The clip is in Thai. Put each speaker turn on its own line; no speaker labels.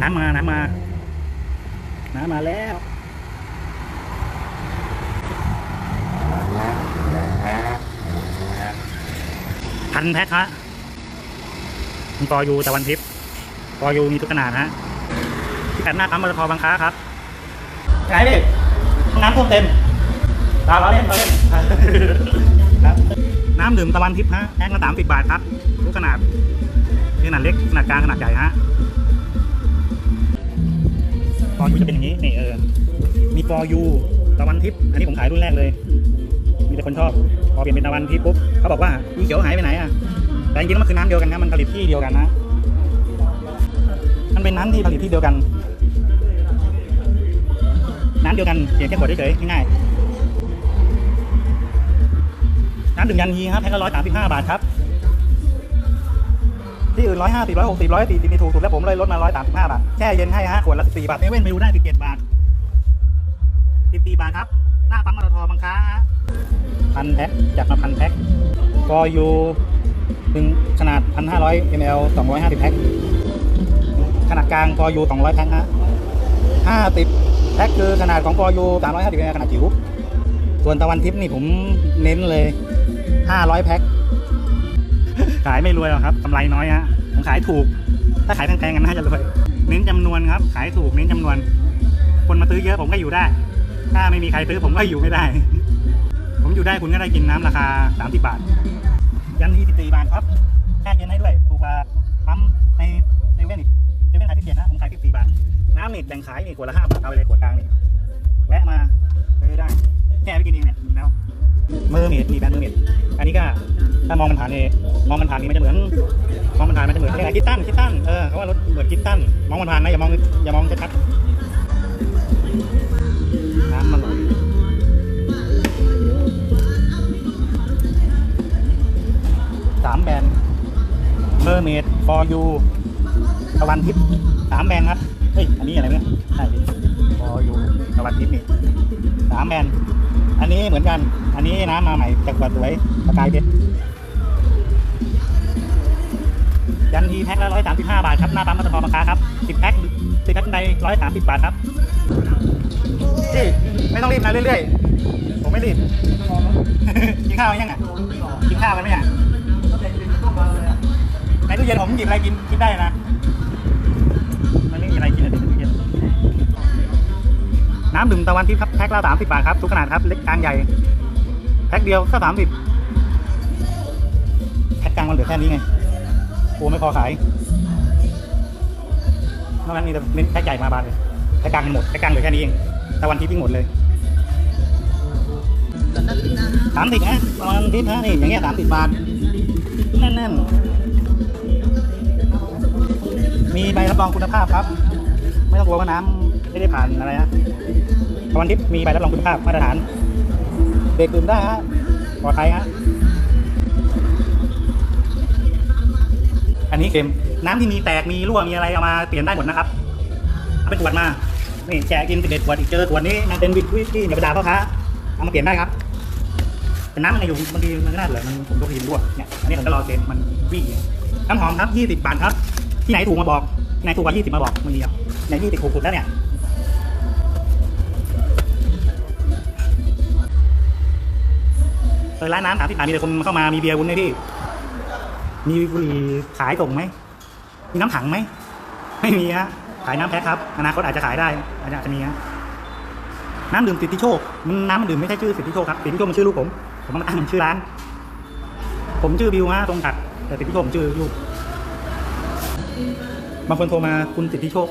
น้ำมา น้ำมา น้ำมาแล้วพันแพ็คฮะมีปอยูตะวันทิพย์ปอยูมีทุกขนาดฮะที่กัดหน้าปั๊มมรทบางค้าครับไงพี่น้ำท่วมเต็มตาเราเล่นเราเล่นครับ น้ำดื่มตะวันทิพย์ฮะแพ็คละสามสิบบาทครับ ทุกขนาดขนาดเล็กขนาดกลางขนาดใหญ่ฮะ ปอยูจะเป็นอย่างนี้นี่เออมีปอยูตะวันทิพย์อันนี้ผมขายรุ่นแรกเลย มีแต่คนชอบพอเปลี่ยนเป็นตะวันทิพย์ปุ๊บเขาบอกว่าอีเขียวหายไปไหนอะแต่จริงๆแล้วมันคือน้ำเดียวกันนะมันผลิตที่เดียวกันนะมันเป็นน้ำที่ผลิตที่เดียวกัน น้ำเดียวกันเปลี่ยนแค่ขวดเฉยๆง่ายๆน้ำดื่มยันฮีครับแพ็คละร้อยสามสิบห้าบาทครับ ที่อื่นร้อยห้าสิบร้อยหกสิบร้อยสี่สิบมีถูกสุดแล้วผมเลยลดมาร้อยสามสิบห้าบาทแช่เย็นให้ฮะขวดละสี่บาทเซเว่นไปดูได้สิบเจ็ดบาทสิบสี่บาทครับ หน้าปั๊มมรทบางค้าฮะพันแพ็คจัดมาพันแพ็คก็อยู่ถึงขนาด1,500 ml 250แพ็คขนาดกลางพออยู่200แพ็คฮะ50แพ็คคือขนาดของพออยู่350 ml ขนาดจิ๋วส่วนตะวันทิพย์นี่ผมเน้นเลย500แพ็ค ขายไม่รวยหรอกครับกำไรน้อยฮะผมขายถูก ถ้าขายแพงๆกันน่าจะรวยเน้นจำนวนครับ ขายถูกเน้นจำนวน คนมาซื้อเยอะผมก็อยู่ได้ ถ้าไม่มีใครซื้อผมก็อยู่ไม่ได้ ผมอยู่ได้คุณก็ได้กินน้ำราคา 30 บาท ยันที่14บาทครับแช่เย็นให้ด้วยถูกกว่าปั๊มในเซเว่นอีกเซเว่นขายที่เจ็ดนะผมขาย14บาทน้ำนี่แบ่งขายนี่ขวดละ5บาทเอาไปเลยขวดกลางนี่แวะมาซื้อได้แช่ไปกินเองเนี่ยแล้วเมอร์เมดมีแบรนด์เมอร์เมดอันนี้ก็ ถ้ามองมันผ่านนี่มองมันผ่านนี่มันจะเหมือนมองมันผ่านมันจะเหมือนอะไรคิตตันคิตตันเออเขาว่ารถเหมือนคิตตันมองมันผ่านนะอย่ามองอย่ามองชัดๆน้ำมันอร่อยสามแบรนด์เมอร์เมดฟอร์ยูตะวันทิพย์สามแบรนด์ครับเฮ้ยอันนี้อะไรเนี่ยใช่ฟอร์ยูตะวันทิพย์นี่สามแบรนด์อันนี้เหมือนกัน อันนี้น้ำมาใหม่จากกวดสวยประกายเพชร ยันทีแพ็คละร้อยสามสิบห้าบาทครับหน้าปั๊มมัตทมาค้าครับสิบแพ็คสิบแพ็คในร้อยสามสิบบาทครับนี่ไม่ต้องรีบนะเรื่อยๆ ผมไม่รีบกินข้าวยังอะกินข้าวกันไหมอะในตู้เย็นผมหยิบอะไรกินกินได้นะมันไม่มีอะไรกินในตู้เย็นน้ำดื่มตะวันทิพย์ครับแพ็คละสามสิบบาทครับทุกขนาดครับเล็กกลางใหญ่แพ็คเดียวก็สามสิบแพ็คกลางมันเหลือแค่นี้ไง กูไม่พอขายนอกนั้นมีแต่เน้นแพ็คใหญ่มาบานเลยแพ็คกลางหมดแพ็คกลางเหลือแค่นี้เองแตะวันทิพย์วิ่งหมดเลยสามสิบนะตะวันทิพย์นะนี่อย่างเงี้ยสามสิบบาทแน่นๆมีใบรับรองคุณภาพครับ ไม่ต้องกลัวว่าน้ำไม่ได้ผ่านอะไรนะตะวันทิพย์มีใบรับรองคุณภาพมาตรฐาน เด็กดื่มได้ฮะปลอดภัยฮะ อันนี้เค็มน้ำที่มีแตกมีรั่วมีอะไรเอามาเปลี่ยนได้หมดนะครับเอาเป็นขวดมานี่แจกกินสิบเอ็ดขวดอีกเจอขวดนี้มันเป็นวิตที่อย่าไปด่าพ่อค้าเอามาเปลี่ยนได้ครับแต่น้ำมันอยู่บางทีมันก็น่าเหลือมันผมก็กินรั่วเนี่ยอันนี้ผมก็รอเกมมันวิ่งน้ำหอมครับยี่สิบบาทครับ ที่ไหนถูกมาบอกที่ไหนถูกกว่ายี่สิบมาบอกมันมีอะไหนยี่สิบถูกสุดแล้วเนี่ยเออร้านน้ำสามสิบบาทมีแต่คนเข้ามามีเบียร์วุ้นด้วยพี่ มีบุหรี่ขายส่งไหม มีน้ำถังไหม ไม่มีฮะ ขายน้ำแพ็คครับ อนาคตอาจจะขายได้ อาจจะมีฮะ น้ำดื่มสิทธิโชค มันน้ำมันดื่มไม่ใช่ชื่อสิทธิโชคครับ สิทธิโชคมันชื่อลูกผม ผมมาตั้งชื่อร้าน ผมชื่อบิวฮะตรงขัด แต่สิทธิโชคผมชื่อลูก บางคนโทรมาคุณสิทธิโชค